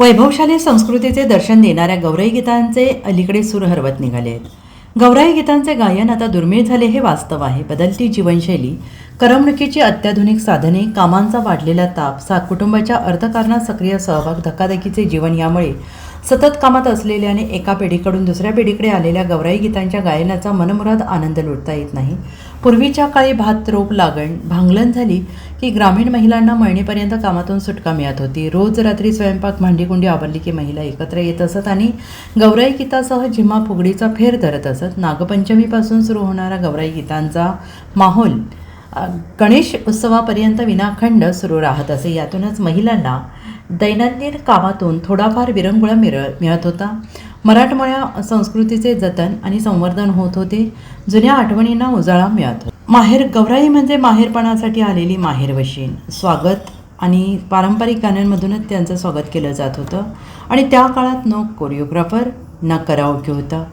वैभवशाली संस्कृतीचे दर्शन देणाऱ्या गौराई गीतांचे अलीकडे सूर हरवत निघाले आहेत गौराई गीतांचे गायन आता दुर्मिळ झाले हे वास्तव आहे. बदलती जीवनशैली करमणुकीची अत्याधुनिक साधने कामांचा वाढलेला ताप सा कुटुंबाच्या अर्थकारणात सक्रिय सहभाग धकाधकीचे जीवन यामुळे सतत कामात असलेल्या आणि एका पिढीकडून दुसऱ्या पिढीकडे आलेल्या गौराई गीतांच्या गायनाचा मनमुराद आनंद लुटता येत नाही. पूर्वीच्या काळी भात रोप लागण भांगलन झाली की ग्रामीण महिलांना मळणीपर्यंत कामातून सुटका मिळत होती. रोज रात्री स्वयंपाक भांडीकुंडी आवरली की महिला एकत्र येत असत आणि गौराई गीतासह झिम्मा फुगडीचा फेर धरत असत. नागपंचमीपासून सुरू होणारा गौराई गीतांचा माहोल गणेश उत्सवापर्यंत विनाखंड सुरू राहत असे. यातूनच महिलांना दैनंदिन कामातून थोडाफार विरंगुळा मिळ मिळत होता. मराठमोळ्या संस्कृतीचे जतन आणि संवर्धन होत होते. जुन्या आठवणींना उजाळा मिळत होता. माहेर गौराई म्हणजे माहेरपणासाठी आलेली माहेरवशीण स्वागत आणि पारंपरिक गाण्यांमधूनच त्यांचं स्वागत केलं जात होतं. आणि त्या काळात न कोरिओग्राफर न कराओके होता.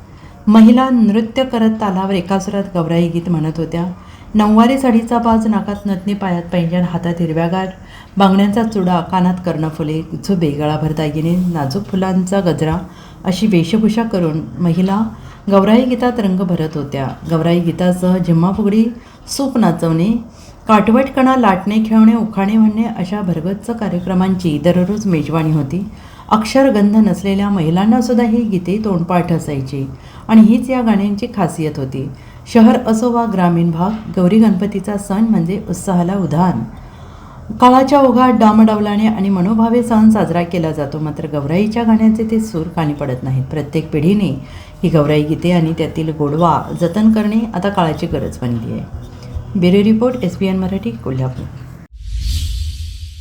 महिला नृत्य करत तालावर एका सुरात गौराई गीत म्हणत होत्या. नऊवारी साडीचा बाज नाकात नथनी पायात पैंजण हातात हिरव्यागार बांगड्यांचा चुडा कानात कर्णफुले झुबे गळाभर दागिने नाजूक फुलांचा गजरा. अशी वेशभूषा करून महिला गौराई गीतात रंग भरत होत्या. गौराई गीतासह झिम्मा फुगडी सूप नाचवणे काटवटकणा लाटणे खेळणे उखाणे म्हणणे अशा भरगच्च कार्यक्रमांची दररोज मेजवानी होती. अक्षरगंध नसलेल्या महिलांना सुद्धा ही गीते तोंडपाठ असायची. आणि हीच या गाण्यांची खासियत होती. शहर असो वा ग्रामीण भाग गौरी गणपतीचा सण म्हणजे उत्साहाला उधान काळाच्या ओघात डामडावलाने आणि मनोभावे सण साजरा केला जातो मात्र गौराईच्या गाण्याचे ते सूर कानी पडत नाहीत. प्रत्येक पिढीने ही गौराई गीते आणि त्यातील गोडवा जतन करणे आता काळाची गरज बनली आहे. Bureau report S B N Marathi Kolhapur.